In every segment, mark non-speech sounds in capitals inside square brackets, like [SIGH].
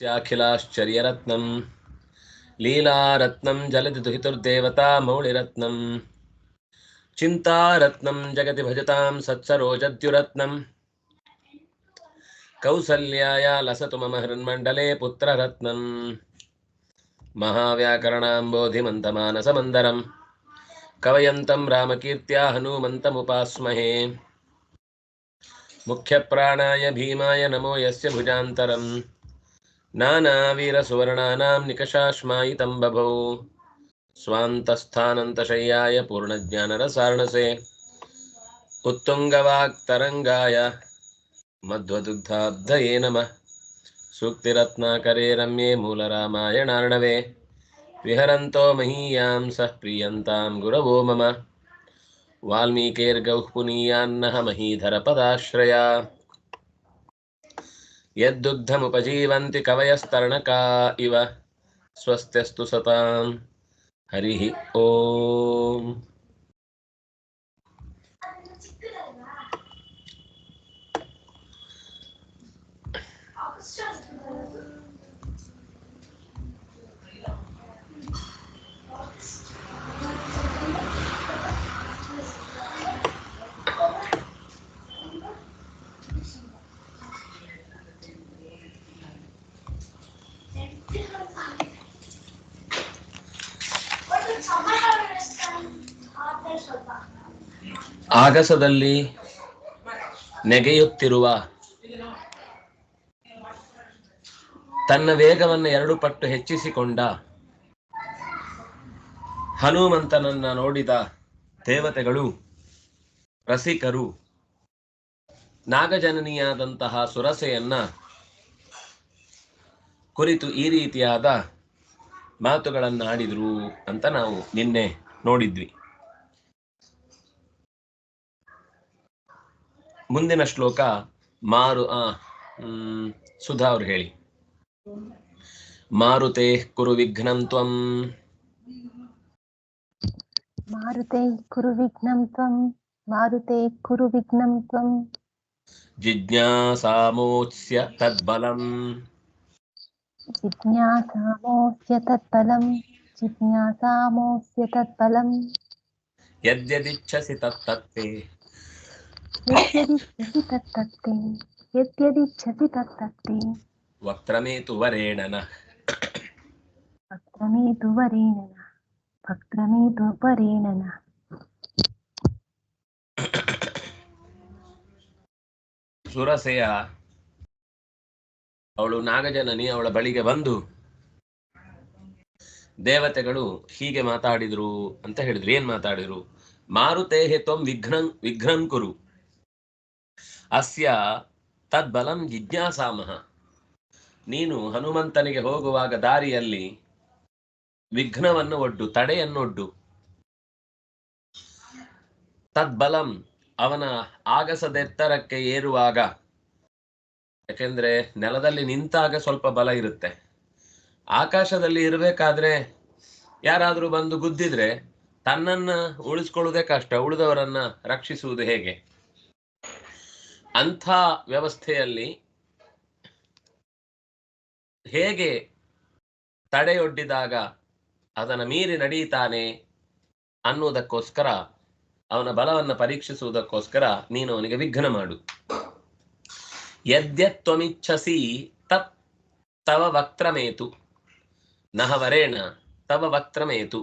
स्याखिलाश्चर्यरत्नं लीलारत्नं जलति दुहितुर्देवता मौळिरत्नं चिन्तारत्नं जगति भजतां सत्सरोजद्युरत्नं कौसल्याय लसतु मम हृन्मण्डले पुत्ररत्नं महाव्याकरणाम्बोधिमन्तमानसमन्दरं कवयन्तं रामकीर्त्या हनूमन्तमुपास्महे मुख्यप्राणाय भीमाय नमो यस्य भुजान्तरम् नानावीरसुवर्णानां निकषाश्मायितं बभौ स्वान्तस्थानन्तशय्याय पूर्णज्ञानरसार्णसे उत्तुङ्गवाक्तरङ्गाय मध्वदुग्धाब्धये नमः सूक्तिरत्नाकरे रम्ये मूलरामायणार्णवे विहरन्तो महीयां सः प्रीयन्तां गुरवो मम वाल्मीकेर्गौः पुनीयान्नः महीधरपदाश्रया यद्दुग्धमुपजीवन्ति कवयस्तरणका इव स्वस्त्यस्तु सतां हरिः ॐ ಆಗಸದಲ್ಲಿ ನೆಗೆಯುತ್ತಿರುವ ತನ್ನ ವೇಗವನ್ನು ಎರಡು ಪಟ್ಟು ಹೆಚ್ಚಿಸಿಕೊಂಡ ಹನುಮಂತನನ್ನ ನೋಡಿದ ದೇವತೆಗಳು, ರಸಿಕರು, ನಾಗಜನನಿಯಾದಂತಹ ಸುರಸೆಯನ್ನ ಕುರಿತು ಈ ರೀತಿಯಾದ ಮಾತುಗಳನ್ನು ಆಡಿದ್ರು ಅಂತ ನಾವು ನಿನ್ನೆ ನೋಡಿದ್ವಿ. ಮುಂದಿನ ಶ್ಲೋಕ ಮಾರು ಆ ಹ್ಮ್, ಸುಧಾ ಅವ್ರು ಹೇಳಿ. ಮಾರುತೆ ಕುರು ವಿಘ್ನಂ ತ್ವಂ. ಮಾರುತೆ ಕುರು ವಿಘ್ನಂ ತ್ವಂ. ಮಾರುತೆ ಕುರು ವಿಘ್ನಂ ತ್ವಂ. ಜಿಜ್ಞಾಸಾಮೋತ್ಸ್ಯ ತದ್ಬಲಂ. ಜಿಜ್ಞಾಸಾಮೋಸ್ಯ ತತ್ಫಲಂ ಜಿಜ್ಞಾಸಾಮೋಸ್ಯ ತತ್ಫಲಂ ಯದ್ಯದಿಚ್ಛಸಿ [LAUGHS] ಸುರಸೆಯ ಅವಳು ನಾಗಜನನಿ ಅವಳ ಬಳಿಗೆ ಬಂದು ದೇವತೆಗಳು ಹೀಗೆ ಮಾತಾಡಿದ್ರು ಅಂತ ಹೇಳಿದ್ರು. ಏನ್ ಮಾತಾಡಿದ್ರು? ಮಾರುತೇಹೆ ತ್ವಂ ವಿಘ್ನಂ ವಿಘ್ನಂ ಕುರು ಅಸ್ಯ ತದ್ಬಲಂ ಜಿಜ್ಞಾಸಾಮಹ ನೀನು ಹನುಮಂತನಿಗೆ ಹೋಗುವಾಗ ದಾರಿಯಲ್ಲಿ ವಿಘ್ನವನ್ನು ಒಡ್ಡು, ತಡೆಯನ್ನೊಡ್ಡು. ತದ್ಬಲಂ ಅವನ ಆಗಸದೆತ್ತರಕ್ಕೆ ಏರುವಾಗ. ಯಾಕೆಂದ್ರೆ ನೆಲದಲ್ಲಿ ನಿಂತಾಗ ಸ್ವಲ್ಪ ಬಲ ಇರುತ್ತೆ. ಆಕಾಶದಲ್ಲಿ ಇರಬೇಕಾದ್ರೆ ಯಾರಾದರೂ ಬಂದು ಗುದ್ದಿದ್ರೆ ತನ್ನನ್ನ ಉಳಿಸ್ಕೊಳ್ಳುವುದೇ ಕಷ್ಟ, ಉಳಿದವರನ್ನ ರಕ್ಷಿಸುವುದು ಹೇಗೆ? ಅಂಥ ವ್ಯವಸ್ಥೆಯಲ್ಲಿ ಹೇಗೆ ತಡೆಯೊಡ್ಡಿದಾಗ ಅದನ್ನು ಮೀರಿ ನಡೀತಾನೆ ಅನ್ನುವುದಕ್ಕೋಸ್ಕರ, ಅವನ ಬಲವನ್ನು ಪರೀಕ್ಷಿಸುವುದಕ್ಕೋಸ್ಕರ ನೀನು ಅವನಿಗೆ ವಿಘ್ನ ಮಾಡು. ಯದ್ಯತ್ವಮಿಚ್ಛಸಿ ತತ್ ತವ ವಕ್ರಮೇತು ನಹವರೇಣ ತವ ವಕ್ರಮೇತು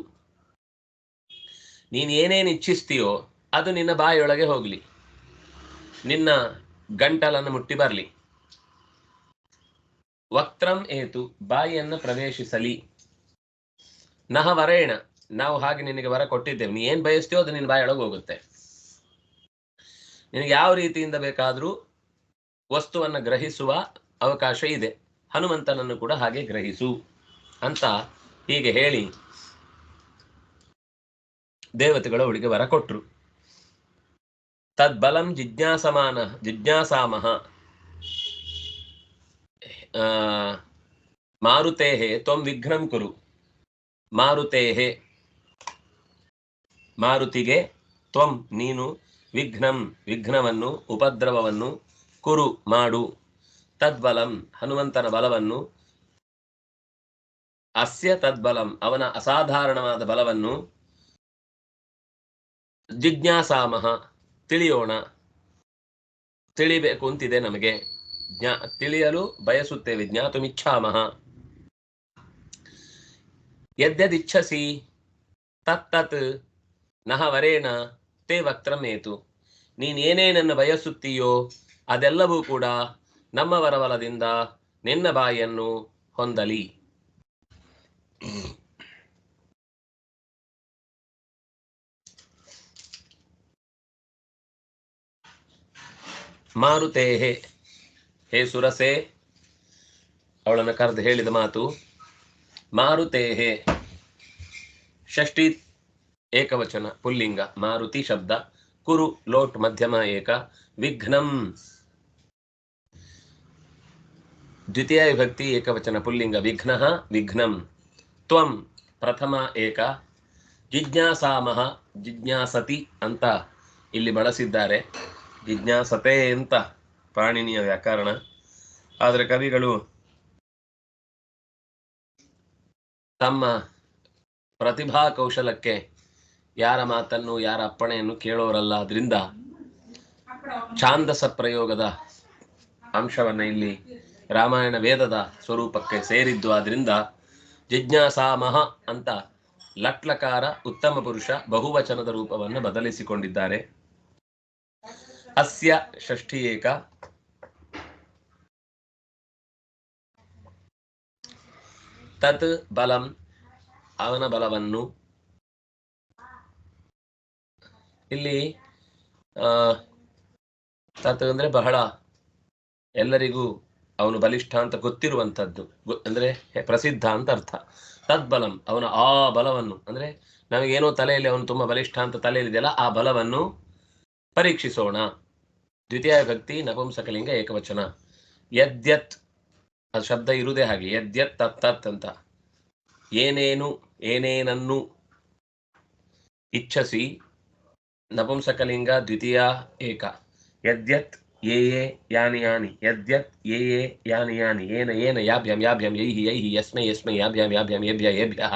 ನೀನು ಏನೇನು ಇಚ್ಛಿಸ್ತೀಯೋ ಅದು ನಿನ್ನ ಬಾಯಿಯೊಳಗೆ ಹೋಗ್ಲಿ. ನಿನ್ನ ಗಂಟಲನ್ನು ಮುಟ್ಟಿ ಬರಲಿ. ವಕ್ತ್ರಂ ಏತು, ಬಾಯಿಯನ್ನು ಪ್ರವೇಶಿಸಲಿ. ನಹ ವರೇಣ, ನಾವು ಹಾಗೆ ನಿನಗೆ ವರ ಕೊಟ್ಟಿದ್ದೇವೆ. ನೀ ಏನ್ ಬಯಸ್ತೀಯೋ ಅದು ನಿನ್ನ ಬಾಯೊಳಗೆ ಹೋಗುತ್ತೆ. ನಿನಗೆ ಯಾವ ರೀತಿಯಿಂದ ಬೇಕಾದರೂ ವಸ್ತುವನ್ನ ಗ್ರಹಿಸುವ ಅವಕಾಶ ಇದೆ. ಹನುಮಂತನನ್ನು ಕೂಡ ಹಾಗೆ ಗ್ರಹಿಸು ಅಂತ ಹೀಗೆ ಹೇಳಿ ದೇವತೆಗಳು ಅವಳಿಗೆ ವರ ಕೊಟ್ರು. ತದ್ಬಲಂ ಜಿಜ್ಞಾಸಮಾನ ಜಿಜ್ಞಾಸಾಮಹ ಮಾರುತೇಹೆ ತ್ವಂ ವಿಘ್ನಂ ಕುರು ಮಾರುತೇಹೆ ಮಾರುತಿಗೆ ತ್ವಂ ನೀನು ವಿಘ್ನಂ ವಿಘ್ನವನ್ನು ಉಪದ್ರವವನ್ನು ಕುರು ಮಾಡು ತದ್ಬಲಂ ಹನುಮಂತನ ಬಲವನ್ನು ಅಸ್ಯ ತದ್ಬಲಂ ಅವನ ಅಸಾಧಾರಣವಾದ ಬಲವನ್ನು ಜಿಜ್ಞಾಸಾಮಹ ತಿಳಿಯೋಣ. ತಿಳಿಬೇಕು ಅಂತಿದೆ ನಮಗೆ. ಜ್ಞಾ, ತಿಳಿಯಲು ಬಯಸುತ್ತೇವೆ. ಜ್ಞಾತುಮಿಚ್ಛಾಮಹ ಯದ್ಯದಿಚ್ಛಸಿ ತತ್ತತ್, ನಹ ವರೇಣ, ತೇ ವಕ್ತ್ರಮೇತು ನೀನೇನೇನನ್ನು ಬಯಸುತ್ತೀಯೋ, ಅದೆಲ್ಲವೂ ಕೂಡ ನಮ್ಮ ವರವಲದಿಂದ ನಿನ್ನ ಬಾಯನ್ನು ಹೊಂದಲಿ. ಮಾರುತೇಹೆ. ಹೇ ಸುರಸೆ, ಅವಳನ್ನು ಕರೆದು ಹೇಳಿದ ಮಾತು ಮಾರುತೇಹೆ. ಷಷ್ಠಿ ಏಕವಚನ, ಪುಲ್ಲಿಂಗ, ಮಾರುತಿ ಶಬ್ದ, ಕುರು, ಲೋಟ್, ಮಧ್ಯಮ, ಏಕ, ವಿಘ್ನಂ. ದ್ವಿತೀಯ ವಿಭಕ್ತಿ, ಏಕವಚನ, ಪುಲ್ಲಿಂಗ, ವಿಘ್ನ, ವಿಘ್ನಂ. ತ್ವಂ, ಪ್ರಥಮ, ಏಕ. ಜಿಜ್ಞಾಸಾಮಹ ಜಿಜ್ಞಾಸತಿ ಅಂತ ಇಲ್ಲಿ ಬಳಸಿದ್ದಾರೆ. ಜಿಜ್ಞಾಸತೆ ಅಂತ ಪ್ರಾಣಿನಿಯ ವ್ಯಾಕರಣ. ಆದರೆ ಕವಿಗಳು ತಮ್ಮ ಪ್ರತಿಭಾ ಕೌಶಲಕ್ಕೆ ಯಾರ ಮಾತನ್ನು, ಯಾರ ಅಪ್ಪಣೆಯನ್ನು ಕೇಳೋರಲ್ಲ. ಅದರಿಂದ ಛಾಂದಸ ಪ್ರಯೋಗದ ಅಂಶವನ್ನ ಇಲ್ಲಿ ರಾಮಾಯಣ ವೇದದ ಸ್ವರೂಪಕ್ಕೆ ಸೇರಿದ್ದು. ಆದ್ರಿಂದ ಜಿಜ್ಞಾಸಾಮಹ ಅಂತ ಲಟ್ಲಕಾರ ಉತ್ತಮ ಪುರುಷ ಬಹುವಚನದ ರೂಪವನ್ನು ಬದಲಿಸಿಕೊಂಡಿದ್ದಾರೆ. ಅಸ್ಯ ಷಷ್ಠಿ ಏಕ. ತತ್ ಬಲಂ ಅವನ ಬಲವನ್ನು. ಇಲ್ಲಿ ತತ್ ಅಂದ್ರೆ ಬಹಳ ಎಲ್ಲರಿಗೂ ಅವನು ಬಲಿಷ್ಠ ಅಂತ ಗೊತ್ತಿರುವಂಥದ್ದು. ಅಂದ್ರೆ ಪ್ರಸಿದ್ಧ ಅಂತ ಅರ್ಥ. ತದ್ಬಲಂ ಅವನ ಆ ಬಲವನ್ನು, ಅಂದ್ರೆ ನಮಗೇನೋ ತಲೆಯಲ್ಲಿ ಅವನು ತುಂಬಾ ಬಲಿಷ್ಠ ಅಂತ ತಲೆಯಲ್ಲಿದೆಯಲ್ಲ ಆ ಬಲವನ್ನು ಪರೀಕ್ಷಿಸೋಣ. ದ್ವಿತೀಯ ಭಕ್ತಿ ನಪುಂಸಕಲಿಂಗ ಏಕವಚನ. ಯದ್ಯತ್, ಅದು ಶಬ್ದ ಇರುವುದೇ ಹಾಗೆ, ಯದ್ಯತ್, ತತ್ ತತ್ ಅಂತ. ಏನೇನು, ಏನೇನನ್ನು ಇಚ್ಛಸಿ ನಪುಂಸಕಲಿಂಗ ದ್ವಿತೀಯ ಏಕ. ಯದ್ಯತ್ ಏ ಯಾನಿ ಯಾನಿ. ಯದ್ಯತ್ ಏ ಯಾನಿ ಯಾನಿ. ಏನ ಏನ, ಯಾಭ್ಯಂ, ಯಾಭ್ಯಾಂ, ಯೈಹಿ ಯೈಹಿ, ಯಸ್ಮೈ ಯಸ್ಮೈ, ಯಾಭ್ಯಂ ಯಾಭ್ಯಂ, ಯೇಭ್ಯ, ಯೇಭ್ಯಃ.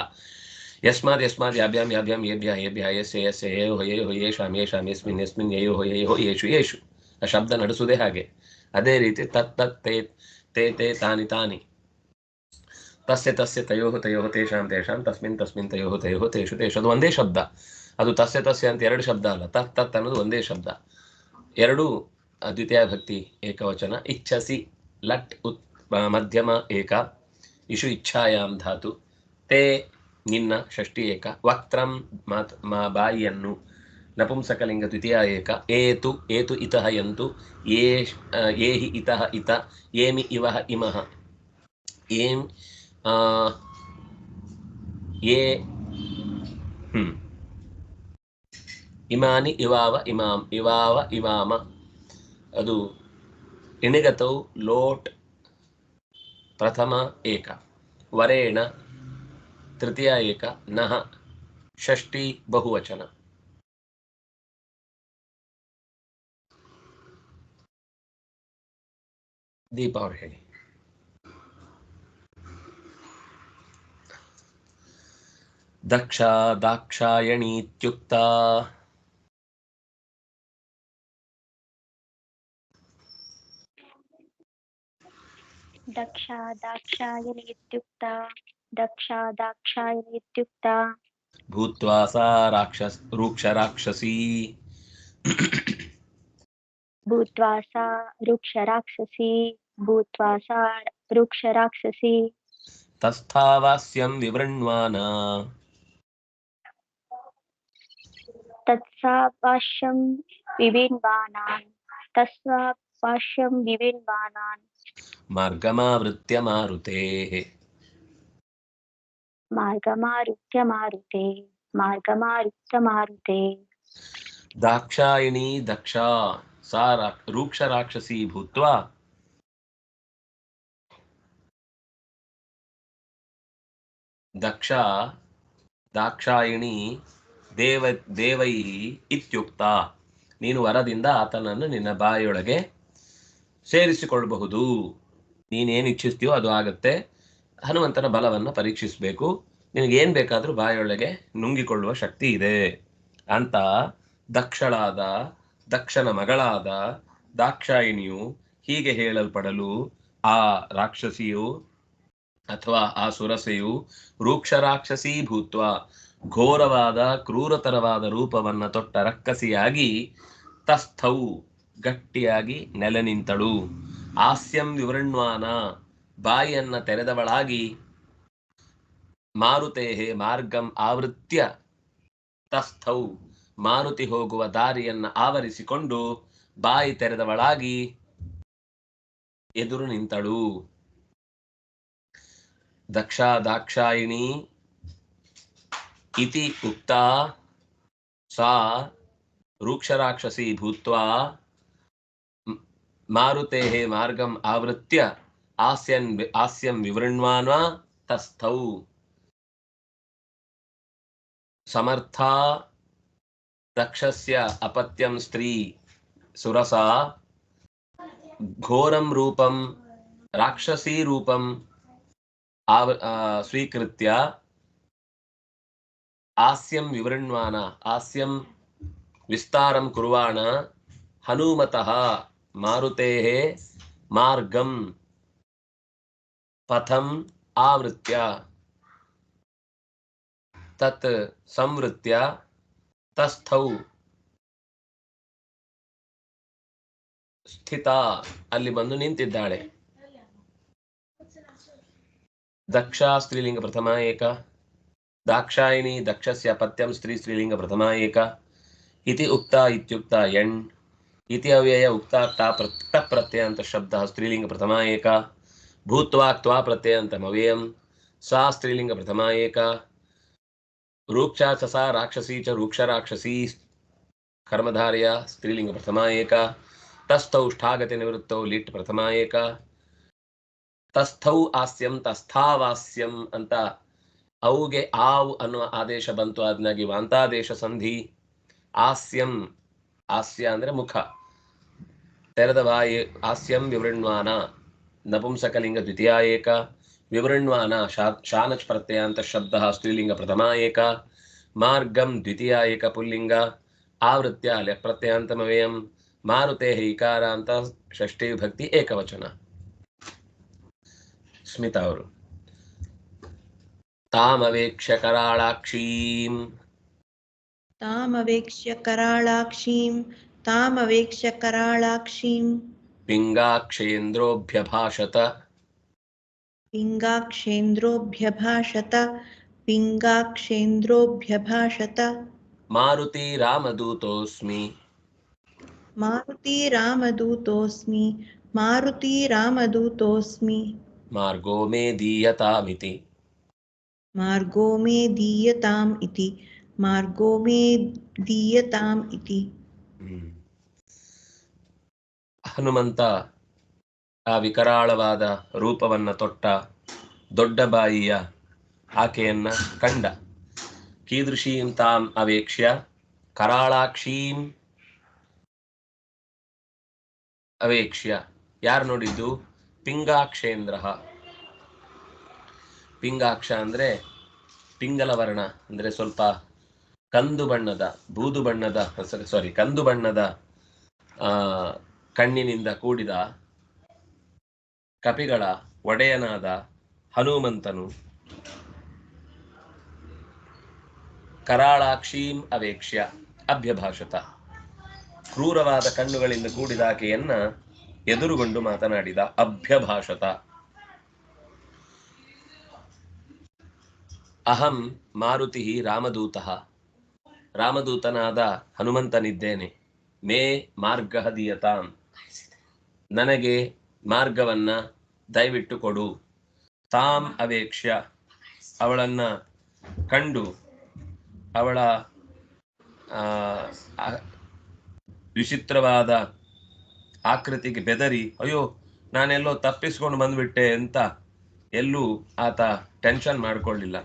ಯಸ್ಮಾದ್ ಯಸ್ಮಾದ್ ಎಸ್ ಯಾಭ್ಯಾಂ ಯೇಭ್ಯ ಯೇಭ್ಯ ಯಸ್ಯ ಯಸ್ಯ ಯೇಹೋ ಯೇಹೋ ಯೇಷಾಂ ಯೇಷಾಂ ಯಸ್ಮಿನ್ ಯಸ್ಮಿನ್ ಯೇಹೋ ಯೇಹೋ ಯೇಷು ಯೇಷು ಆ ಶಬ್ದ ನಡೆಸುವುದೇ ಹಾಗೆ. ಅದೇ ರೀತಿ ತತ್ ತತ್, ತೇ ತೇ ತೇ, ತಾನಿ ತಾನಿ. ತಸ್ಯ ತಸ್ಯ, ತಯೋ ತಯೋ ತೇಷಾಂ ತೇಷಾಂ ತಸ್ಮಿನ್ ತಸ್ಮಿನ್, ತಯೋ ತಯೋ ತೇಷು ತೇಷು ಅದು ಒಂದೇ ಶಬ್ದ. ಅದು ತಸ್ಯ ತಸ್ಯ ಅಂತ ಎರಡು ಶಬ್ದ ಅಲ್ಲ. ತತ್ ತತ್ ಅನ್ನೋದು ಒಂದೇ ಶಬ್ದ. ಎರಡು ದ್ವಿತೀಯ ಭಕ್ತಿ ಏಕವಚನ. ಇಚ್ಛಸಿ ಲಟ್, ಉತ್ ಮಧ್ಯಮ, ಏಕ. ಇಶು, ಇಚ್ಛಾಯಾಂ, ಧಾತು. ತೇ ನಿನ್ನ ಷಷ್ಠಿ ಏಕ. ವಕ್ತ್ರಂ ಮಾತ್ ಮಾ ಬಾಯಿಯನ್ನು. ನಪುಂಸಕಲಿಂಗ ದ್ವಿತೀಯ ಏಕ. ಏತು ಏತು ಇತಃ ಎಂತು ಏ ಏಹಿ ಇತಃ ಇತ. ಏಮಿ ಇವಹ ಇಮಃ. ಏಂ ಏ ಇಮಾನಿ ಇವಾವ ಇಮಾಂ. ಇವಾವ ಇವಾಮ. ಅದು ಇಣಿಗತೌ ಲೋಟ್ ಪ್ರಥಮ ಏಕ. ವರೇಣ ತೃತೀಯ ಏಕ ನಹ ಷಷ್ಠಿ ಬಹುವಚನ. ದೀಪ ಅವ್ರು ಹೇಳಿ. ದಕ್ಷ ದಾಕ್ಷಾಯಣಿ ಇತ್ಯುಕ್ತ ದಕ್ಷ ದಾಕ್ಷಾಯಣಿ ಇತ್ಯುಕ್ತ दक्षा दाक्षायणीत्युक्ता भूत्वा सा राक्षस रूक्षराक्षसी। भूत्वा सा रूक्षराक्षसी। भूत्वा सा रूक्षराक्षसी। तस्थावास्यं विवृण्वान। तत्सावाश्यं विविन्वानान् तस्वाश्यं विविन्वानान् मार्गमावृत्य मारुतेः ಮಾರ್ಗಮಾರುತ್ಯ ಮಾರುತೆ ಮಾರ್ಗಮಾರುತ್ಯ ಮಾರುತೆ ದಾಕ್ಷಾಯಿಣಿ ದಕ್ಷ, ಸಾ ರೂಕ್ಷ ರಾಕ್ಷಸಿ ಭೂತ್ವಾ. ದಕ್ಷ, ದಾಕ್ಷಾಯಿಣಿ ದೇವ, ದೇವೈ ಇತ್ಯುಕ್ತ. ನೀನು ವರದಿಂದ ಆತನನ್ನು ನಿನ್ನ ಬಾಯಿಯೊಳಗೆ ಸೇರಿಸಿಕೊಳ್ಳಬಹುದು. ನೀನೇನು ಇಚ್ಛಿಸ್ತೀಯೋ ಅದು ಆಗತ್ತೆ. ಹನುಮಂತನ ಬಲವನ್ನು ಪರೀಕ್ಷಿಸಬೇಕು. ನಿನಗೆ ಏನ್ ಬೇಕಾದ್ರೂ ಬಾಯೊಳಗೆ ನುಂಗಿಕೊಳ್ಳುವ ಶಕ್ತಿ ಇದೆ ಅಂತ ದಕ್ಷಳಾದ, ದಕ್ಷನ ಮಗಳಾದ ದಾಕ್ಷಾಯಿಣಿಯು ಹೀಗೆ ಹೇಳಲ್ಪಡಲು ಆ ರಾಕ್ಷಸಿಯು ಅಥವಾ ಆ ಸುರಸೆಯು ರೂಕ್ಷ ರಾಕ್ಷಸೀ ಭೂತ್ವ, ಘೋರವಾದ, ಕ್ರೂರತರವಾದ ರೂಪವನ್ನ ತೊಟ್ಟ ರಕ್ಕಸಿಯಾಗಿ ತಸ್ಥವು ಗಟ್ಟಿಯಾಗಿ ನೆಲೆ ನಿಂತಳು. ಹಾಸ್ಯಂ ವಿವೃಣ್ವಾನ. ಬಾಯಿಯನ್ನ ತೆರೆದವಳಾಗಿ ಮಾರುತೇಹೆ ಮಾರ್ಗಂ ಆವೃತ್ಯ. ತಸ್ಥೌ ಮಾರುತಿ ಹೋಗುವ ದಾರಿಯನ್ನ ಆವರಿಸಿಕೊಂಡು ಬಾಯಿ ತೆರೆದವಳಾಗಿ ಎದುರು ನಿಂತಳು. ದಕ್ಷಾ ದಾಕ್ಷಾಯಿಣಿ ಇತಿ ಉಕ್ತಾ ಸಾ ರೂಕ್ಷರಾಕ್ಷಸಿ ಭೂತ್ವಾ. ಮಾರುತೇಃ ಮಾರ್ಗಂ ಆವೃತ್ಯ. ಹಾಸ್ಯನ್ ಹಾಸ್ಯಂ ವಿವೃಣ್ವಾನ ತಸ್ಥೌ ಸಮರ್ಥಾ ದಕ್ಷಸ್ಯ ಅಪತ್ಯಂ ಸ್ತ್ರೀ ಸುರಸಾ ಘೋರಂ ರೂಪಂ ರಾಕ್ಷಸೀ ರೂಪಂ ಆವ ಆ, ಸ್ವೀಕೃತ್ಯ ಹಾಸ್ಯಂ ವಿವೃಣ್ವಾನ ಹಾಸ್ಯಂ ವಿಸ್ತಾರಂ ಕುರ್ವಾಣ ಹನುಮತಃ ಮಾರುತೇಃ ಮಾರ್ಗಂ ಪಥಂ ಆವೃತ್ಯ ತತ್ ಸಂವೃತ್ಯ ತಸ್ಥೌ ಸ್ಥಿತ ಅಲ್ಲಿ ಬಂದು ನಿಂತಿದ್ದಾಳೆ ದಕ್ಷ ಸ್ತ್ರೀಲಿಂಗ ಪ್ರಥಮ ಏಕ दाक्षायणी दक्षस्य पत्यं स्त्री स्त्रीलिंग प्रथमा एक इति उक्ता इत्युक्ता यण् इति अव्यय उक्ता क्ता प्रत्यक् प्रत्ययान्त शब्दः स्त्रीलिंग प्रथमा ಭೂತ್ವಾ ತ್ವಾ ಪ್ರತ್ಯಯಂತಮವ್ಯಯಂ ಸಾ ಸ್ತ್ರೀಲಿಂಗ ಪ್ರಥಮ ಏಕ ರೂಕ್ಷಾಚಸ ರಾಕ್ಷಸೀ ಚ ರೂಕ್ಷರಾಕ್ಷಸೀ ಕರ್ಮಧಾರೆಯ ಸ್ತ್ರೀಲಿಂಗ ಪ್ರಥಮ ಏಕ ತಸ್ಥೌ ಷ್ಠಾಗತಿ ನಿವೃತ್ತೌ ಲಿಟ್ ಪ್ರಥಮ ಏಕ ತಸ್ಥೌ ಆಸ್ಯಂ ತಸ್ಥಾವಾಸ್ಯಂ ಅಂತ ಅವುಗೆ ಆವ್ ಅನ್ನುವ ಆದೇಶ ಬಂತು ಆದ್ನಾಗಿ ವಾಂತಾದೇಶ ಸಂಧಿ ಆಸ್ಯಂ ಆಸ್ಯ ಅಂದ್ರೆ ಮುಖ ತೆರೆದ ಬಾಯಿ ಆಸ್ಯಂ ವಿವೃಣ್ವಾನ। ನಪುಂಸಕಲಿಂಗ ದ್ವಿತೀಯ ಏಕ ವಿವೃಣ್ವಾನ ಶಾ ಶಾನಚ್ ಪ್ರತ್ಯಯ ಅಂತ ಶಬ್ದ ಸ್ತ್ರೀಲಿಂಗ ಪ್ರಥಮ ಏಕ ಮಾರ್ಗಂ ದ್ವಿತೀಯ ಏಕ ಪುಲ್ಲಿಂಗ ಆವೃತ್ಯ ಲೆ ಪ್ರತ್ಯಯಾಂತಮವ್ಯಯಂ ಮಾರುತೆ ಇಕಾರ ಅಂತ ಷಷ್ಠಿ ವಿಭಕ್ತಿ ಏಕವಚನ ಸ್ಮಿತಾ ಅವರು ತಾಮವೇಕ್ಷ್ಯ ಕರಾಳಾಕ್ಷೀಂ तामवेक्ष्य कराळाक्षीं तामवेक्ष्य कराळाक्षीं पिङ्गाक्षेन्द्रोऽभ्यभाषत पिङ्गाक्षेन्द्रोऽभ्यभाषत पिङ्गाक्षेन्द्रोऽभ्यभाषत मारुतिरामदूतोऽस्मि। मारुतिरामदूतोऽस्मि मारुतिरामदूतोऽस्मि। मार्गो मे दीयतामिति। मार्गो मे दीयताम् इति मार्गो मे दीयताम् इति। ಹನುಮಂತ ಆ ವಿಕರಾಳವಾದ ರೂಪವನ್ನ ತೊಟ್ಟ ದೊಡ್ಡ ಬಾಯಿಯ ಆಕೆಯನ್ನ ಕಂಡ. ಕೀದೃಶೀಂ ತಾಂ ಅವೇಕ್ಷ್ಯ, ಕರಾಳಾಕ್ಷೀಂ ಅವೇಕ್ಷ್ಯ. ಯಾರು ನೋಡಿದ್ದು? ಪಿಂಗಾಕ್ಷೇಂದ್ರ ಪಿಂಗಾಕ್ಷ ಅಂದ್ರೆ ಪಿಂಗಲ ವರ್ಣ ಅಂದ್ರೆ ಸ್ವಲ್ಪ ಕಂದು ಬಣ್ಣದ, ಬೂದು ಬಣ್ಣದ ಸಾರಿ ಕಂದು ಬಣ್ಣದ, ಆ ಕಣ್ಣಿನಿಂದ ಕೂಡಿದ ಕಪಿಗಳ ಒಡೆಯನಾದ ಹನುಮಂತನು ಕರಾಳಾಕ್ಷೀಂ ಅವೇಕ್ಷ್ಯ ಅಭ್ಯಭಾಷತ. ಕ್ರೂರವಾದ ಕಣ್ಣುಗಳಿಂದ ಕೂಡಿದ ಆಕೆಯನ್ನ ಎದುರುಗೊಂಡು ಮಾತನಾಡಿದ ಅಭ್ಯಭಾಷತ. ಅಹಂ ಮಾರುತಿ ರಾಮದೂತಃ. ರಾಮದೂತನಾದ ಹನುಮಂತನಿದ್ದೇನೆ. ಮೇ ಮಾರ್ಗ ದೀಯತಾಂ ನನಗೆ ಮಾರ್ಗವನ್ನ ದಯವಿಟ್ಟು ಕೊಡು. ತಾಮ್ ಅವೇಕ್ಷ ಅವಳನ್ನ ಕಂಡು ಅವಳ ವಿಚಿತ್ರವಾದ ಆಕೃತಿಗೆ ಬೆದರಿ, ಅಯ್ಯೋ, ನಾನೆಲ್ಲೋ ತಪ್ಪಿಸ್ಕೊಂಡು ಬಂದ್ಬಿಟ್ಟೆ ಅಂತ ಎಲ್ಲೂ ಆತ ಟೆನ್ಷನ್ ಮಾಡ್ಕೊಳ್ಳಿಲ್ಲ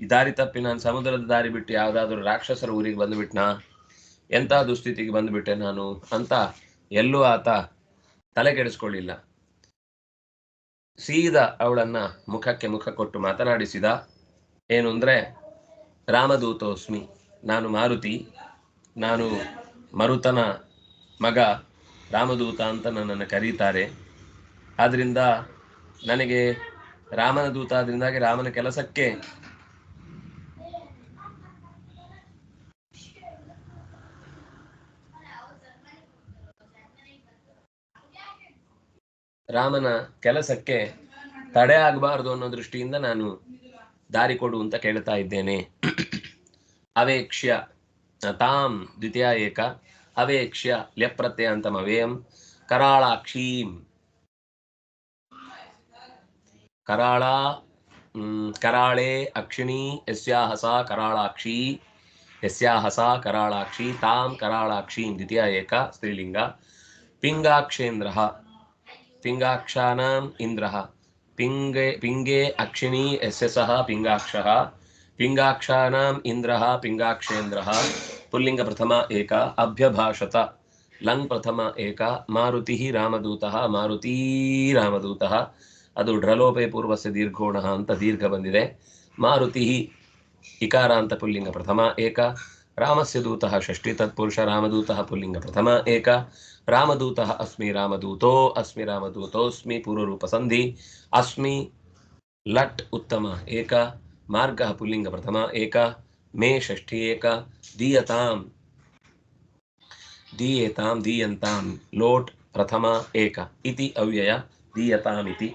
ಈ ದಾರಿ ತಪ್ಪಿ ನಾನು ಸಮುದ್ರದ ದಾರಿ ಬಿಟ್ಟು ಯಾವ್ದಾದ್ರು ರಾಕ್ಷಸರ ಊರಿಗೆ ಬಂದ್ಬಿಟ್ನಾ? ಎಂಥ ದುಸ್ಥಿತಿಗೆ ಬಂದ್ಬಿಟ್ಟೆ ನಾನು ಅಂತ ಎಲ್ಲೂ ಆತ ತಲೆ ಕೆಡಿಸ್ಕೊಳ್ಳಿಲ್ಲ. ಸೀದಾ ಅವಳನ್ನ ಮುಖಕ್ಕೆ ಮುಖ ಕೊಟ್ಟು ಮಾತನಾಡಿಸಿದ, ಏನು ಅಂದ್ರೆ, ರಾಮದೂತೋಸ್ಮಿ, ನಾನು ಮಾರುತಿ, ನಾನು ಮರುತನ ಮಗ ರಾಮದೂತ ಅಂತ ನನ್ನನ್ನು ಕರೀತಾರೆ. ಆದ್ರಿಂದ ನನಗೆ ರಾಮನ ದೂತ ಆದ್ರಿಂದಾಗಿ ರಾಮನ ಕೆಲಸಕ್ಕೆ ರಾಮನ ಕೆಲಸಕ್ಕೆ ತಡೆ ಆಗಬಾರದು ಅನ್ನೋ ದೃಷ್ಟಿಯಿಂದ ನಾನು ದಾರಿ ಕೊಡು ಅಂತ ಕೇಳ್ತಾ ಇದ್ದೇನೆ. ಅವೇಕ್ಷ್ಯ ತಾಂ ದ್ವಿತೀಯ ಏಕ, ಅವೇಕ್ಷ್ಯ ಲೆಪ್ರತ್ಯ ಅಂತ ಮವೇಯಂ, ಕರಾಳಾಕ್ಷೀಂ. ಕರಾಳ ಕರಾಳೆ, ಅಕ್ಷಿಣಿ ಯಸ್ಯಾಹ ಸಾ ಕರಾಳಾಕ್ಷಿ ಕರಾಳಾಕ್ಷಿ, ತಾಂ, ಕರಾಳಾಕ್ಷೀಂ, ದ್ವಿತೀಯ ಏಕ, ಸ್ತ್ರೀಲಿಂಗ ಪಿಂಗಾಕ್ಷೇಂದ್ರ ಪಿಂಗಾಕ್ಷಾನಾಂ ಇಂದ್ರಃ. ಪಿಂಗೆ ಪಿಂಗೆ ಅಕ್ಷಿಣಿ ಯಸ್ಯ ಸಹ ಪಿಂಗಾಕ್ಷಃ. ಪಿಂಗಾಕ್ಷಾನಾಂ ಇಂದ್ರಃ ಪಿಂಗಾಕ್ಷೇಂದ್ರಃ. ಪುಲ್ಲಿಂಗ ಪ್ರಥಮ ಏಕ, ಅಭ್ಯಭಾಷತ. ಲಂಗ್ ಪ್ರಥಮ ಏಕ, ಮಾರುತಿ ರಾಮದೂತಃ, ಮಾರುತೀ ರಾಮದೂತಃ. ಅದು ಡ್ರಲೋಪೆ ಪೂರ್ವಸ್ಯ ದೀರ್ಘೋಣ ಅಂತ ದೀರ್ಘ ಬಂದಿದೆ. ಮಾರುತಿ ಇಕಾರ ಅಂತ ಪುಲ್ಲಿಂಗ ಪ್ರಥಮ ಏಕ, ರಾಮಸ್ಯ ದೂತಃ ಷಷ್ಠಿ ತತ್ಪುರುಷ ರಾಮದೂತಃ ಪುಲ್ಲಿಂಗ ಪ್ರಥಮ ಏಕ ರಾಮದೂತಃ ಅಸ್ಮಿ ರಾಮದೂತೋ ಅಸ್ಮಿ ರಾಮದೂತೋಸ್ಮಿ ಪೂರ್ವರೂಪ ಸಂಧಿ ಅಸ್ಮಿ ಲಟ್ ಉತ್ತಮ ಏಕ ಮಾರ್ಗ ಪುಲ್ಲಿಂಗ ಪ್ರಥಮ ಏಕ ಮೇ ಷಷ್ಠಿ ಏಕ ದೀಯತಾಂ ದೀಯತಾಂ ದೀಯಂತಾಂ ಲೋಟ್ ಪ್ರಥಮ ಏಕ ಇತಿ ಅವ್ಯಯ ದೀಯತಾಮಿತಿ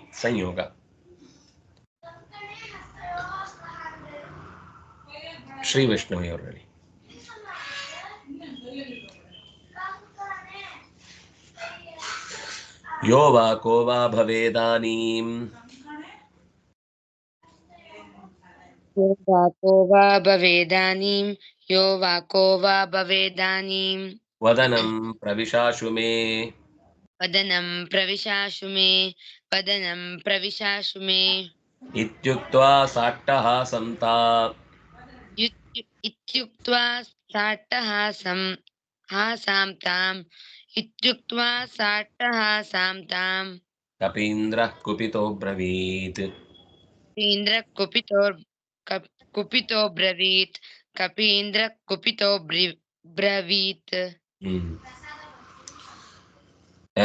यो वा को वा भवेदानीं यो वा को वा भवेदानीं यो वा को वा भवेदानीं वदनं प्रविशाशु मे। वदनं प्रविशाशु मे वदनं प्रविशाशु मे। इत्युक्त्वा साट्टहासं इत्युक्त्वा साट्टहासं हासां ताम् इत्युक्त्वा साट्टहासां ताम् कपीन्द्रः कुपितो ब्रवीत् कपीन्द्र कुपितो कप- कुपितो ब्रवीत् कपीन्द्र कुपितो ब्रि- ब्रवीत् ಹ್ಮ್ ಆ,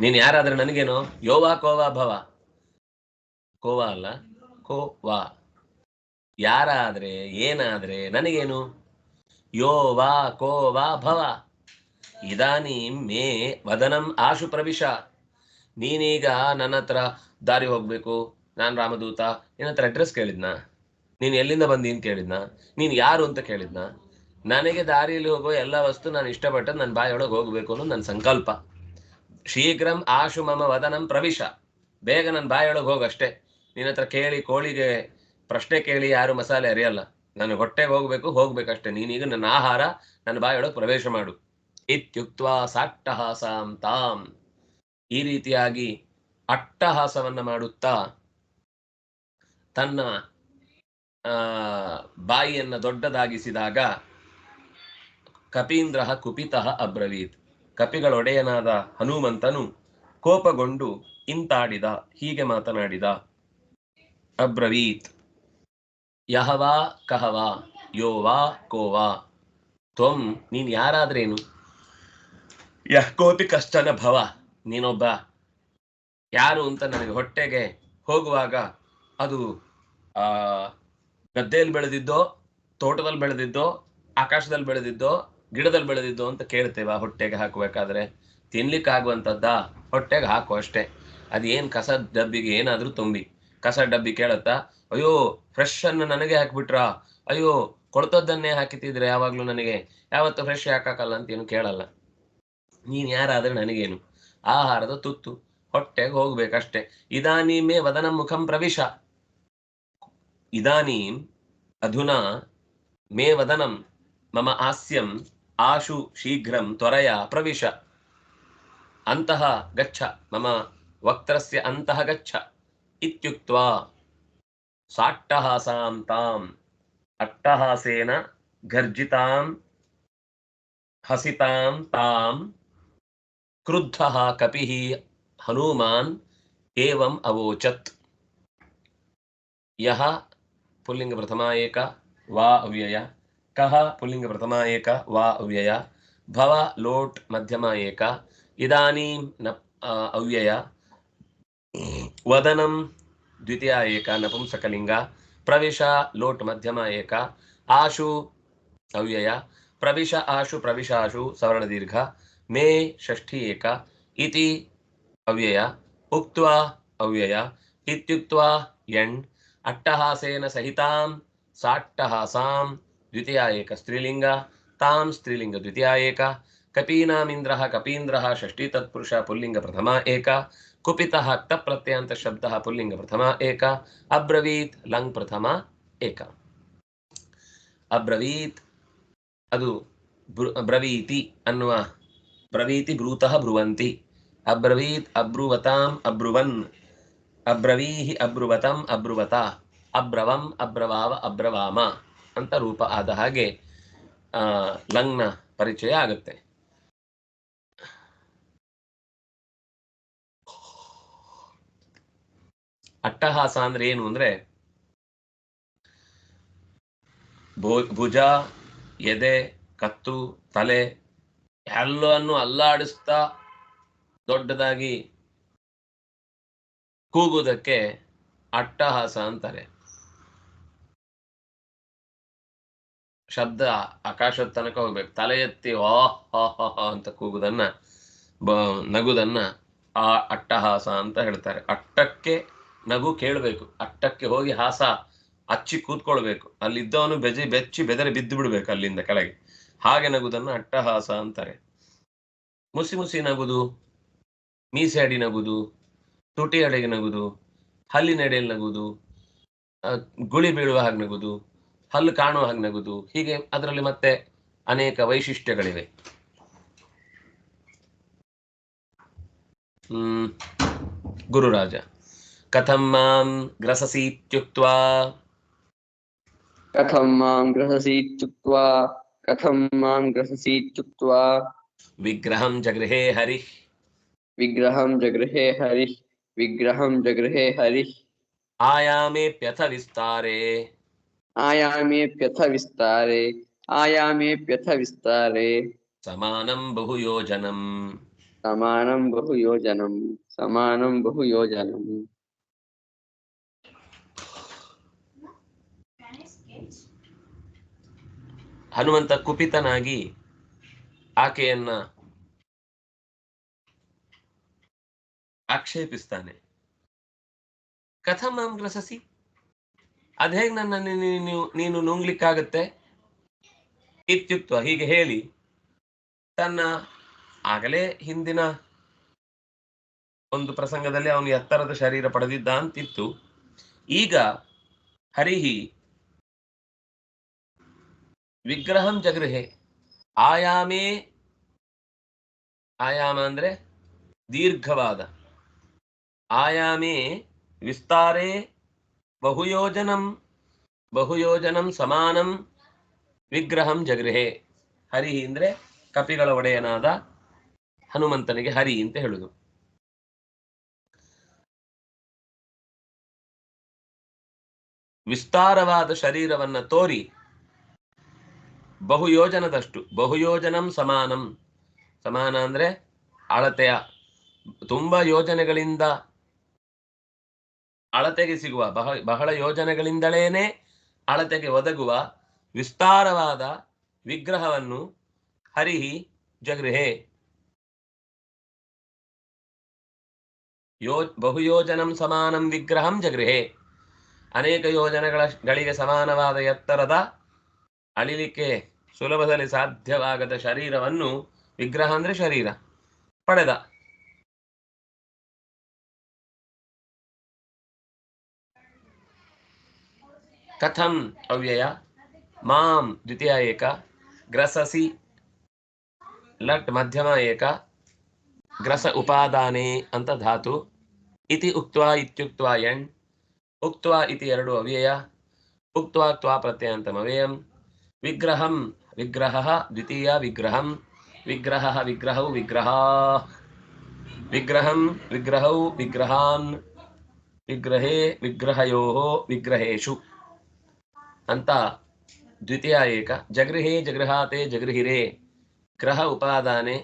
ನೀನ್ ಯಾರಾದ್ರೆ ನನಗೇನು ಯೋವಾ ಕೋವಾ ಭವ ಕೋವಾ ಅಲ್ಲ ಕೋವಾ ಯಾರಾದ್ರೆ ಏನಾದ್ರೆ ನನಗೇನು ಯೋವಾ ಕೋವಾ ಭವ ಇದಾನೀಂ ಮೇ ವದನಂ ಆಶು ಪ್ರವಿಶ. ನೀನೀಗ ನನ್ನ ಹತ್ರ ದಾರಿ ಹೋಗ್ಬೇಕು. ನಾನು ರಾಮದೂತ, ನಿನ್ನ ಹತ್ರ ಅಡ್ರೆಸ್ ಕೇಳಿದ್ನಾ? ನೀನ್ ಎಲ್ಲಿಂದ ಬಂದೀನ್ ಕೇಳಿದ್ನಾ? ನೀನ್ ಯಾರು ಅಂತ ಕೇಳಿದ್ನಾ? ನನಗೆ ದಾರಿಯಲ್ಲಿ ಹೋಗೋ ಎಲ್ಲ ವಸ್ತು ನಾನು ಇಷ್ಟಪಟ್ಟ ನನ್ನ ಬಾಯೊಳಗೆ ಹೋಗಬೇಕು ಅನ್ನೋದು ನನ್ನ ಸಂಕಲ್ಪ. ಶೀಘ್ರಂ ಆಶು ಮಮ ವದನಂ ಪ್ರವಿಶ. ಬೇಗ ನನ್ನ ಬಾಯೊಳಗೆ ಹೋಗಷ್ಟೇ ನಿನ್ನ ಹತ್ರ ಕೇಳಿ ಕೋಳಿಗೆ ಪ್ರಶ್ನೆ ಕೇಳಿ ಯಾರು ಮಸಾಲೆ ಅರಿಯಲ್ಲ. ನಾನು ಹೊಟ್ಟೆಗೆ ಹೋಗ್ಬೇಕು, ಹೋಗ್ಬೇಕಷ್ಟೇ. ನೀನೀಗ ನನ್ನ ಆಹಾರ, ನನ್ನ ಬಾಯೊಳಗೆ ಪ್ರವೇಶ ಮಾಡು. ಇತ್ಯುಕ್ತ್ವಾ ಸಾಟ್ಟಹಾಸಾಂ ತಾಂ ಈ ರೀತಿಯಾಗಿ ಅಟ್ಟಹಾಸವನ್ನ ಮಾಡುತ್ತಾ ತನ್ನ ಬಾಯಿಯನ್ನ ದೊಡ್ಡದಾಗಿಸಿದಾಗ ಕಪೀಂದ್ರ ಕುಪಿತ ಅಬ್ರವೀತ್. ಕಪಿಗಳೊಡೆಯನಾದ ಹನುಮಂತನು ಕೋಪಗೊಂಡು ಇಂತಾಡಿದ, ಹೀಗೆ ಮಾತನಾಡಿದ, ಅಬ್ರವೀತ್, ಯಹವಾ ಕಹವಾ ಯೋವಾ ಕೋವಾ ತ್ವಂ ನೀನ್ ಯಾರಾದ್ರೇನು? ಯಃ ಕೋಪಿ ಕಷ್ಟನ ಭವ, ನೀನೊಬ್ಬ. ಯಾರು ಅಂತ ನನಗೆ ಹೊಟ್ಟೆಗೆ ಹೋಗುವಾಗ ಅದು, ಆ, ಗದ್ದೆಯಲ್ಲಿ ಬೆಳೆದಿದ್ದೋ, ತೋಟದಲ್ಲಿ ಬೆಳೆದಿದ್ದೋ, ಆಕಾಶದಲ್ಲಿ ಬೆಳೆದಿದ್ದೋ, ಗಿಡದಲ್ಲಿ ಬೆಳೆದಿದ್ದೋ ಅಂತ ಕೇಳ್ತೇವೆ ಹೊಟ್ಟೆಗೆ ಹಾಕಬೇಕಾದ್ರೆ. ತಿನ್ಲಿಕ್ಕೆ ಆಗುವಂಥದ್ದಾ? ಹೊಟ್ಟೆಗೆ ಹಾಕು ಅಷ್ಟೇ. ಅದೇನ್ ಕಸ ಡಬ್ಬಿಗೆ ಏನಾದ್ರೂ ತುಂಬಿ. ಕಸ ಡಬ್ಬಿ ಕೇಳತ್ತಾ, ಅಯ್ಯೋ ಫ್ರೆಶ್ ಅನ್ನು ನನಗೆ ಹಾಕ್ಬಿಟ್ರಾ? ಅಯ್ಯೋ ಕೊಳ್ತದ್ದನ್ನೇ ಹಾಕಿತಿದ್ರೆ ಯಾವಾಗ್ಲೂ ನನಗೆ? ಯಾವತ್ತು ಫ್ರೆಶ್ ಹಾಕಲ್ಲ? ಅಂತ ಏನು ಕೇಳಲ್ಲ. ನೀನ್ ಯಾರಾದ್ರೆ ನನಗೇನು? ಆಹಾರದ ತುತ್ತು, ಹೊಟ್ಟೆಗೆ ಹೋಗ್ಬೇಕಷ್ಟೇ. ಇದಾನೀಮೇ ವದನ ಮುಖಂ ಪ್ರವಿಶ. ಇದಾನೀಂ ಅಧುನಾ ಮೇ ವದನಂ ಮಮ ಹಾಸ್ಯಂ ಆಶು ಶೀಘ್ರಂ ತ್ವರಯ ಪ್ರವಿಶ. ಅಂತಃ ಗಚ್ಚ ಮಮ ವಕ್ತ್ರಸ್ಯ ಅಂತಃ ಗಚ್ಚ ಇತ್ಯುಕ್ತ್ವಾ ಸಾಟ್ಟಹಾಸಾಂ ತಾಂ, ಅಟ್ಟಹಾಸೇನ ಗರ್ಜಿತಾಂ ಹಸಿತಾಂ ತಾಂ क्रुद्ध कपि हनुमान एवं अवोचत। यह पुल्लिंग प्रथमा एक वा अव्यय। कह पुल्लिंग प्रथमा एक वा अव्यय। भव लोट मध्यमा एक इदानीं न अव्यय। वदनं द्वितीया एक नपुंसकलिङ्ग। प्रविश लोट मध्यम एक आशु अव्यय। प्रविश आशु प्रविशाशु सवर्णदीर्घ। ಮೇ ಷಷ್ಠಿ ಏಕ ಇತಿ ಅವ್ಯಯ ಉಕ್ತ್ವಾ ಅವ್ಯಯ ಇತ್ಯುಕ್ತ್ವಾ ಎಂಡ್ ಅಟ್ಟಹಾಸೇನ ಸಹಿತಾಂ ಸಾಟ್ಟಹಾಸಾಂ ದ್ವಿತೀಯ ಏಕ ಸ್ತ್ರೀಲಿಂಗ ತಾಂ ಸ್ತ್ರೀಲಿಂಗ ದ್ವಿತೀಯ ಏಕ ಕಪೀನಾಮಿಂದ್ರ ಕಪೀಂದ್ರ ಷಷ್ಠಿ ತತ್ಪುರುಷ ಪುಲ್ಲಿಂಗ ಪ್ರಥಮ ಏಕ ಕುಪಿತ ಕ್ತ ಪ್ರತ್ಯಂತ ಶಬ್ದ ಪುಲ್ಲಿಂಗ ಪ್ರಥಮ ಏಕ ಅಬ್ರವೀತ್ ಲಂಗ್ ಪ್ರಥಮ ಏಕ ಅಬ್ರವೀತ್ ಅದು ಬ್ರವೀತಿ ಅನ್ನುವ ಬ್ರವೀತಿ ಬ್ರೂತಃ ಬ್ರುವಂತಿ. ಅಬ್ರವೀತ್ ಅಬ್ರುವತಾಂ ಅಬ್ರುವನ್. ಅಬ್ರವೀಹಿ ಅಬ್ರುವತಂ ಅಬ್ರುವತ. ಅಬ್ರವಂ ಅಬ್ರವಾವ ಅಬ್ರವಾಮ ಅಂತ ರೂಪ ಆದ ಹಾಗೆ ಲಗ್ನ ಪರಿಚಯ ಆಗುತ್ತೆ. ಅಟ್ಟಹಾಸ ಅಂದ್ರೆ ಏನು ಅಂದ್ರೆ ಭುಜ, ಎದೆ, ಕತ್ತು, ತಲೆ ಎಲ್ಲವನ್ನು ಅಲ್ಲಾಡಿಸ್ತಾ ದೊಡ್ಡದಾಗಿ ಕೂಗುವುದಕ್ಕೆ ಅಟ್ಟಹಾಸ ಅಂತಾರೆ. ಶಬ್ದ ಆಕಾಶದ ತನಕ ಹೋಗ್ಬೇಕು. ತಲೆ ಎತ್ತಿ ಅಂತ ಕೂಗುದನ್ನ, ಬ, ನಗುದನ್ನ ಆ ಅಟ್ಟಹಾಸ ಅಂತ ಹೇಳ್ತಾರೆ. ಅಟ್ಟಕ್ಕೆ ನಗು ಕೇಳಬೇಕು. ಅಟ್ಟಕ್ಕೆ ಹೋಗಿ ಹಾಸ ಅಚ್ಚಿ ಕೂತ್ಕೊಳ್ಬೇಕು. ಅಲ್ಲಿದ್ದವನು ಬೆಜಿ ಬೆಚ್ಚಿ ಬೆದರಿ ಬಿದ್ದು ಬಿಡ್ಬೇಕು ಅಲ್ಲಿಂದ ಕೆಳಗೆ. ಹಾಗೆ ನಗುದನ್ನು ಅಟ್ಟಹಾಸ ಅಂತಾರೆ. ಮುಸಿ ಮುಸಿ ನಗುದು ಮೀಸೆ ಅಡಿ ನಗುದು, ತುಟಿ ಅಡೆಗೆ ನಗುದು ಹಲ್ಲಿನಡೆಯಲ್ಲಿ ನಗುದು ಗುಳಿ ಬೀಳುವ ಹಾಗೆ ನಗುದು, ಹಲ್ಲು ಕಾಣುವ ಹಾಗೆ ನಗುದು, ಹೀಗೆ ಅದರಲ್ಲಿ ಮತ್ತೆ ಅನೇಕ ವೈಶಿಷ್ಟ್ಯಗಳಿವೆ. ಹ್ಮ್, ಗುರುರಾಜ. ಕಥಂ ಮಾಂ ಗ್ರಸಸೀತ್ಯುಕ್ತ ಕಥಂ ಮಾಂ ಗ್ರಸಸೀತ್ಯುಕ್ತ कथं माँ ग्रहसीत्युक्त्वा विग्रहं जगृहे हरिः। विग्रहं जगृहे हरिः। विग्रहं जगृहे हरिः। आयामेऽप्यथ विस्तारे। आयामेऽप्यथ विस्तारे। आयामेऽप्यथ विस्तारे। समानं बहुयोजनम्। समानं बहुयोजनं समानं बहुयोजनम्। ಹನುಮಂತ ಕುಪಿತನಾಗಿ ಆಕೆಯನ್ನ ಆಕ್ಷೇಪಿಸ್ತಾನೆ. ಕಥಮಂ ಗ್ರಸಸಿ ಅದೇಗ್ ನನ್ನ ನೀನು ನೀನು ನುಂಗ್ಲಿಕ್ಕಾಗತ್ತೆ? ಇತ್ಯುಕ್ತ ಹೀಗೆ ಹೇಳಿ ತನ್ನ ಆಗಲೇ ಹಿಂದಿನ ಒಂದು ಪ್ರಸಂಗದಲ್ಲಿ ಅವನು ಎತ್ತರದ ಶರೀರ ಪಡೆದಿದ್ದ ಅಂತಿತ್ತು. ಈಗ ಹರಿಹಿ ವಿಗ್ರಹಂ ಜಗೃಹೆ. ಆಯಾಮೇ, ಆಯಾಮ ಅಂದ್ರೆ ದೀರ್ಘವಾದ. ಆಯಾಮೇ, ವಿಸ್ತಾರೆ, ಬಹುಯೋಜನಂ ಬಹುಯೋಜನಂ ಸಮಾನಂ, ವಿಗ್ರಹಂ ಜಗೃಹೆ. ಹರಿ ಅಂದ್ರೆ ಕಪಿಗಳ ಒಡೆಯನಾದ ಹನುಮಂತನಿಗೆ ಹರಿ ಅಂತ ಹೇಳುದು. ವಿಸ್ತಾರವಾದ ಶರೀರವನ್ನ ತೋರಿ ಬಹುಯೋಜನದಷ್ಟು. ಬಹುಯೋಜನಂ ಸಮಾನಂ. ಸಮಾನ ಅಂದ್ರೆ ಅಳತೆಯ. ತುಂಬಾ ಯೋಜನೆಗಳಿಂದ ಅಳತೆಗೆ ಸಿಗುವ. ಬಹ, ಬಹಳ ಯೋಜನೆಗಳಿಂದಲೇನೆ ಅಳತೆಗೆ ಒದಗುವ ವಿಸ್ತಾರವಾದ ವಿಗ್ರಹವನ್ನು ಹರಿಹಿ ಜಗೃಹೆ. ಯೋ, ಬಹುಯೋಜನಂ ಸಮಾನಂ ವಿಗ್ರಹಂ ಜಗೃಹೆ. ಅನೇಕ ಯೋಜನೆಗಳ ಗಳಿಗೆ ಸಮಾನವಾದ ಎತ್ತರದ ಅಳಿಲಿಕ್ಕೆ ಸುಲಭದಲ್ಲಿ ಸಾಧ್ಯವಾಗದ ಶರೀರವನ್ನು ವಿಗ್ರಹ ಅಂದ್ರೆ ಶರೀರ. ಪಡೆದ. ಕಥಂ ಅವ್ಯಯ. ಮಾಂ ದ್ವಿತೀಯ ಏಕ. ಗ್ರಸಸಿ. ಲಟ್ ಮಧ್ಯಮ ಏಕ. ಗ್ರಸ ಉಪಾದಾನೆ ಅಂತ ಧಾತು. ಇತಿ ಉಕ್ತ್ವಾ ಇತ್ಯುಕ್ತ ಎಣ್. ಉಕ್ತ್ವಾ ಇತಿ ಎರಡು ಅವ್ಯಯ. ಉಕ್ತ್ವಾ ತ್ವಾ ಪ್ರತ್ಯಯಂತಂ ಅವ್ಯಯಂ ವಿಗ್ರಹಂ ವಿಗ್ರಹ ದ್ವಿತೀಯ ವಿಗ್ರಹಂ ವಿಗ್ರಹ ವಿಗ್ರಹವು ವಿಗ್ರಹ ವಿಗ್ರಹಂ ವಿಗ್ರಹೌ ವಿಗ್ರಹಾನ್ ವಿಗ್ರಹೇ ವಿಗ್ರಹಯೋः ವಿಗ್ರಹೇಶು ಅಂತ ದ್ವಿತೀಯ ಏಕ ಜಗೃಹೇ ಜಗೃಹಾತೆ ಜಗೃಹಿರೇ ಗ್ರಹ ಉಪಾದಾನೆ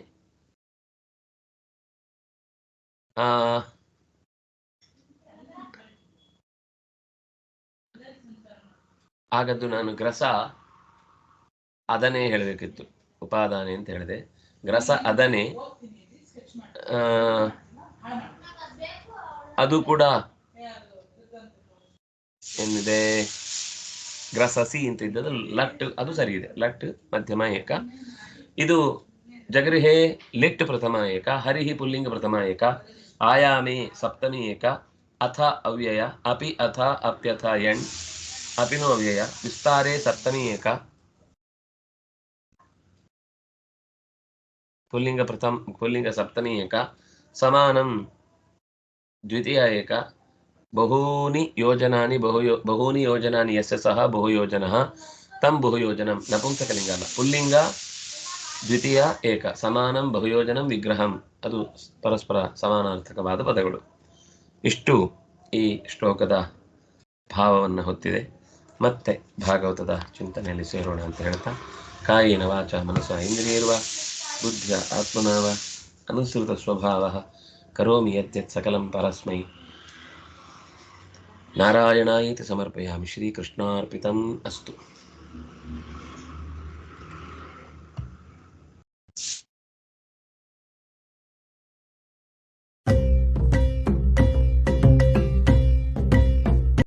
ಆ ಆಗದ್ದು ನಾನು ಗ್ರಸ ಅದನೇ ಹೇಳಬೇಕಿತ್ತು. ಉಪಾದಾನೆ ಅಂತ ಹೇಳಿದೆ. ಗ್ರಸ ಅದನೆ ಅದು ಕೂಡ ಏನಿದೆ? ಗ್ರಸಸಿ ಅಂತ ಇದ್ದದ್ದು ಲಟ್, ಅದು ಸರಿ ಇದೆ. ಲಟ್, ಮಧ್ಯಮ ಏಕ. ಇದು ಜಗೃಹೇ ಲಿಟ್ ಪ್ರಥಮ ಏಕ, ಹರಿಹಿ ಪುಲ್ಲಿಂಗ ಪ್ರಥಮ ಏಕ, ಆಯಾಮಿ ಸಪ್ತಮಿ ಏಕ, ಅಥ ಅವ್ಯಯ, ಅಪಿ ಅಥ ಅಪ್ಯಥ ಎಣ್, ಅಪಿನೋ ಅವ್ಯಯ, ವಿಸ್ತಾರೆ ಸಪ್ತಮಿ ಏಕ ಪುಲ್ಲಿಂಗ ಪ್ರಥಮ, ಪುಲ್ಲಿಂಗ ಸಪ್ತಮಿ ಏಕ, ಸಮಾನಂ ದ್ವಿತೀಯ ಏಕ, ಬಹೂನಿ ಯೋಜನಾನಿ ಬಹು ಯೋ- ಬಹೂನಿ ಯೋಜನಾನಿ ಯಸ್ಯ ಸಹ ಬಹುಯೋಜನಃ, ತಂ ಬಹುಯೋಜನಂ ನಪುಂಸಕಲಿಂಗ ಅಲ್ಲ ಪುಲ್ಲಿಂಗ ದ್ವಿತೀಯ ಏಕ, ಸಮಾನಂ ಬಹುಯೋಜನಂ ವಿಗ್ರಹಂ. ಅದು ಪರಸ್ಪರ ಸಮಾನಾರ್ಥಕವಾದ ಪದಗಳು. ಇಷ್ಟು ಈ ಶ್ಲೋಕದ ಭಾವವನ್ನು ಹೊತ್ತಿದೆ. ಮತ್ತೆ ಭಾಗವತದ ಚಿಂತನೆಯಲ್ಲಿ ಸೇರೋಣ ಅಂತ ಹೇಳ್ತಾ, ಕಾಯಿನ ವಾಚ ಮನಸ್ಸ ಇಂದ್ರಿಯರ್ವ. ಬುದ್ಧಿಯ ಆತ್ಮನಾವ ಅನುಸೃತ ಸ್ವಭಾವ ಕರೋಮಿ सकलं ಸಕಲಂ ಪರಸ್ಮೈ. ನಾರಾಯಣಾಯಿತಿ ಸಮರ್ಪಯಾಮಿ ಶ್ರೀಕೃಷ್ಣಾರ್ಪಿತಂ ಅಸ್ತು.